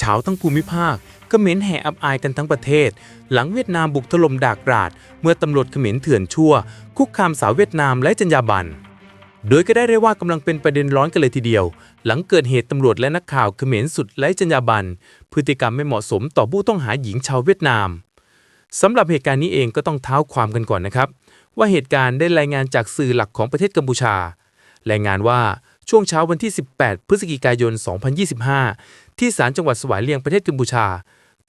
ชาวทั้งภูมิภาคก็เหม็นแห่อับอายกันทั้งประเทศ หลังเวียดนามบุกถล่มดากราด เมื่อตำรวจเขมรเถื่อนชั่ว คุกคามสาวเวียดนามและจรรยาบรรณโดยก็ได้เรียกว่ากำลังเป็นประเด็นร้อนกันเลยทีเดียว หลังเกิดเหตุตำรวจและนักข่าวเขมรสุดไร้จรรยาบรรณพฤติกรรมไม่เหมาะสมต่อผู้ต้องหาหญิงชาวเวียดนามสำหรับเหตุการณ์นี้เองก็ต้องเท้าความกันก่อนนะครับ ว่าเหตุการณ์ได้รายงานจากสื่อหลักของประเทศกัมพูชารายงานว่า ช่วงเช้าวันที่ 18 พฤศจิกายน 2025 ที่ศาลจังหวัดสวายเลียงประเทศกัมพูชา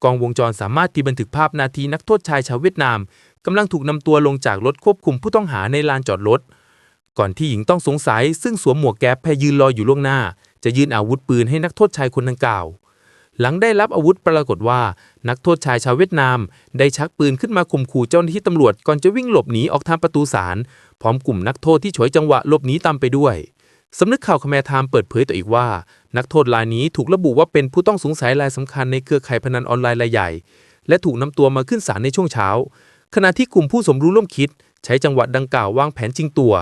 กล้องวงจรสามารถที่บันทึกภาพนาทีนักโทษชายชาวเวียดนามกำลังถูกนำตัวลงจากรถควบคุมผู้ต้องหาในลานจอดรถ ก่อนที่หญิงต้องสงสัย ซึ่งสวมหมวกแก๊ปแพยืนรออยู่ล่วงหน้า จะยื่นอาวุธปืนให้นักโทษชายคนดังกล่าว หลังได้รับอาวุธปรากฏว่า นักโทษชายชาวเวียดนาม ได้ชักปืนขึ้นมาข่มขู่เจ้าหน้าที่ตำรวจก่อนจะวิ่งหลบหนีออกทางประตูศาลพร้อมกลุ่มนักโทษที่ฉวยจังหวะหลบหนีตามไปด้วย สำนักข่าวคแมร์ไทม์เปิดเผยต่ออีกว่า นักโทษรายนี้ถูกระบุว่าเป็นผู้ต้องสงสัยรายสำคัญในเครือข่ายพนันออนไลน์รายใหญ่ และถูกนำตัวมาขึ้นศาลในช่วงเช้า ขณะที่กลุ่มผู้สมรู้ร่วมคิด ใช้จังหวะดังกล่าววางแผนจริงตัว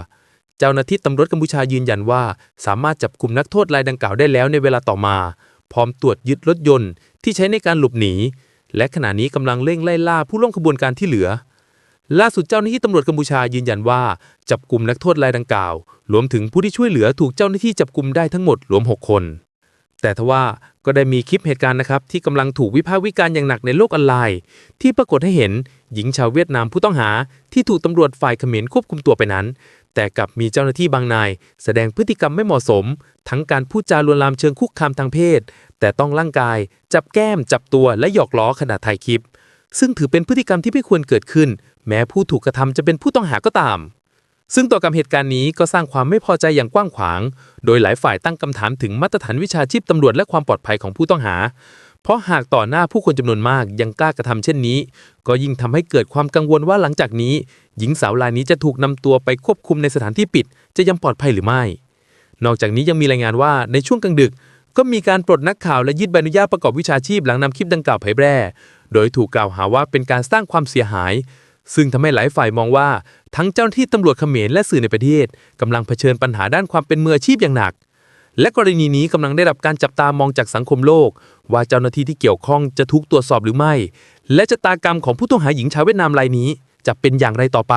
เจ้าหน้าที่ตำรวจกัมพูชายืนยันว่า สามารถจับกลุ่มนักโทษรายดังกล่าวได้แล้วในเวลาต่อมา พร้อมตรวจยึดรถยนต์ที่ใช้ในการหลบหนี และขณะนี้กำลังเร่งไล่ล่าผู้ร่วมขบวนการที่เหลือ ล่าสุดเจ้าหน้าที่ตำรวจกัมพูชายืนยันว่า จับกลุ่มนักโทษรายดังกล่าว รวมถึงผู้ที่ช่วยเหลือถูกเจ้าหน้าที่จับกลุ่มได้ทั้งหมดรวม 6 คน แต่ทว่าก็ได้มีคลิปเหตุการณ์นะครับ ที่กำลังถูกวิพากษ์วิจารณ์อย่างหนักในโลกออนไลน์ ที่ปรากฏให้เห็นหญิงชาวเวียดนามผู้ต้องหา ที่ถูกตำรวจฝ่ายเขมรควบคุมตัวไปนั้น แต่กลับมีเจ้าหน้าที่บางนาย แสดงพฤติกรรมไม่เหมาะสม ทั้งการพูดจาลวนลามเชิงคุกคามทางเพศ แต่ต้องร่างกาย จับแก้มจับตัวและหยอกล้อขณะถ่ายคลิป ซึ่งถือเป็นพฤติกรรมที่ไม่ควรเกิดขึ้น แม้ผู้ถูกกระทำจะเป็นผู้ต้องหาก็ตาม ซึ่งต่อกับเหตุการณ์นี้ก็สร้างความไม่พอใจอย่างกว้างขวาง โดยหลายฝ่ายตั้งคำถามถึงมาตรฐานวิชาชีพตำรวจและความปลอดภัยของผู้ต้องหา เพราะหากต่อหน้าผู้คนจำนวนมากยังกล้ากระทำเช่นนี้ ก็ยิ่งทำให้เกิดความกังวลว่าหลังจากนี้ หญิงสาวรายนี้จะถูกนำตัวไปควบคุมในสถานที่ปิด จะยังปลอดภัยหรือไม่ นอกจากนี้ยังมีรายงานว่าในช่วงกลางดึกก็มีการปลดนักข่าวและยึดใบอนุญาตประกอบวิชาชีพหลังนำคลิปดังกล่าวเผยแพร่ โดยถูกกล่าวหาว่าเป็นการสร้างความเสียหาย ซึ่งทำให้หลายฝ่ายมองว่า ทั้งเจ้าหน้าที่ตำรวจเขมรและสื่อในประเทศกำลังเผชิญปัญหาด้านความเป็นมืออาชีพอย่างหนัก และกรณีนี้กำลังได้รับการจับตามองจากสังคมโลก ว่าเจ้าหน้าที่ที่เกี่ยวข้องจะถูกตรวจสอบหรือไม่ และชะตากรรมของผู้ต้องหาหญิงชาวเวียดนามรายนี้ จะเป็นอย่างไรต่อไป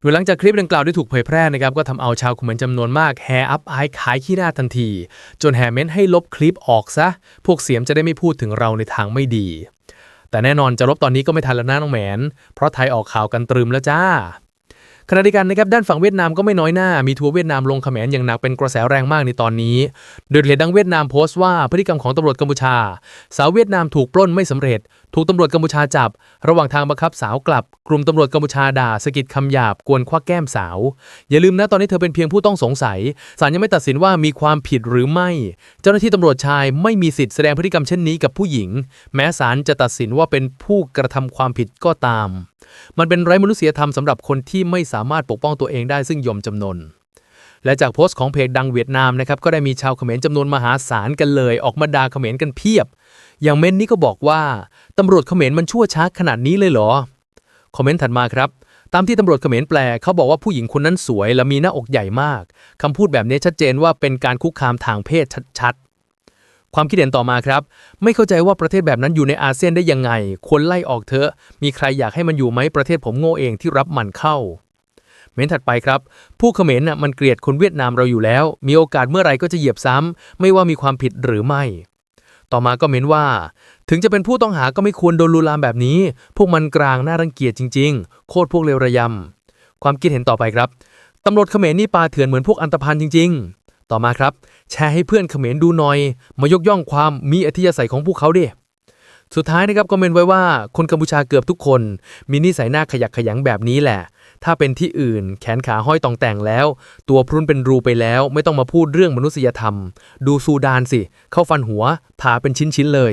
โดยหลังจากคลิปดังกล่าวได้ถูกเผยแพร่นะครับก็ทำเอาชาวคอมเมนต์จำนวนมากแห่อัพไอขายขี้หน้าทันที จนแห่เม้นให้ลบคลิปออกซะ พวกเสียมจะได้ไม่พูดถึงเราในทางไม่ดี แต่แน่นอนจะลบตอนนี้ก็ไม่ทันแล้วนะน้องแหมน เพราะไทยออกข่าวกันตรึมแล้วจ้า ขณะเดียวกันนะครับด้านฝั่งเวียดนามก็ไม่น้อยหน้า มีทัวร์เวียดนามลงขมรอย่างหนักเป็นกระแสแรงมากในตอนนี้ โดยเพจดังเวียดนามโพสต์ว่าพฤติกรรมของตำรวจกัมพูชา สาวเวียดนามถูกปล้นไม่สำเร็จ ถูกตำรวจกัมพูชาจับ ระหว่างทางบังคับสาวกลับ กลุ่มตำรวจกัมพูชาด่าสะกิดคำหยาบกวนควักแก้มสาว อย่าลืมนะตอนนี้เธอเป็นเพียงผู้ต้องสงสัยศาลยังไม่ตัดสินว่ามีความผิดหรือไม่ เจ้าหน้าที่ตำรวจชายไม่มีสิทธิ์แสดงพฤติกรรมเช่นนี้กับผู้หญิง แม้ศาลจะตัดสินว่าเป็นผู้กระทำความผิดก็ตามมันเป็นไร้มนุษยธรรมสำหรับคนที่ไม่สามารถปกป้องตัวเองได้ซึ่งยอมจำนน และจากโพสต์ของเพจดังเวียดนามนะครับก็ได้มีชาวเขมรจำนวนมหาศาลกันเลย ออกมาด่าเขมรกันเพียบ อย่างเม้นนี้ก็บอกว่าตำรวจเขมรมันชั่วช้าขนาดนี้เลยเหรอคอมเมนต์ถัดมาครับตามที่ตำรวจเขมรแปลเขาบอกว่าผู้หญิงคนนั้นสวยและมีหน้าอกใหญ่มากคำพูดแบบนี้ชัดเจนว่าเป็นการคุกคามทางเพศชัด ความคิดเห็นต่อมาครับ ไม่เข้าใจว่าประเทศแบบนั้นอยู่ในอาเซียนได้ยังไง ควรไล่ออกเถอะ มีใครอยากให้มันอยู่ไหมประเทศผมโง่เองที่รับมันเข้า เม้นถัดไปครับ ผู้เขมรน่ะมันเกลียดคนเวียดนามเราอยู่แล้ว มีโอกาสเมื่อไหรก็จะเหยียบซ้ำไม่ว่ามีความผิดหรือไม่ ต่อมาก็เม้นว่า ถึงจะเป็นผู้ต้องหาก็ไม่ควรโดนลูลามแบบนี้ พวกมันกลางน่ารังเกียจจริง ๆ โคตรพวกเลวระยำความคิดเห็นต่อไปครับตำรวจเขมรนี่ปาเถื่อนเหมือนพวกอันตพันจริง ๆ ต่อมาครับ แชร์ให้เพื่อนเขมรดูหน่อย มายกย่องความมีอธิยาศัยของพวกเขาดิสุดท้ายนะครับก็เมนไว้ว่าคนกัมพูชาเกือบทุกคน มีนิสัยหน้าขยักขยังแบบนี้แหละ ถ้าเป็นที่อื่นแขนขาห้อยตองแต่งแล้ว ตัวพรุนเป็นรูไปแล้ว ไม่ต้องมาพูดเรื่องมนุษยธรรม ดูซูดานสิ เข้าฟันหัวผ่าเป็นชิ้นๆเลย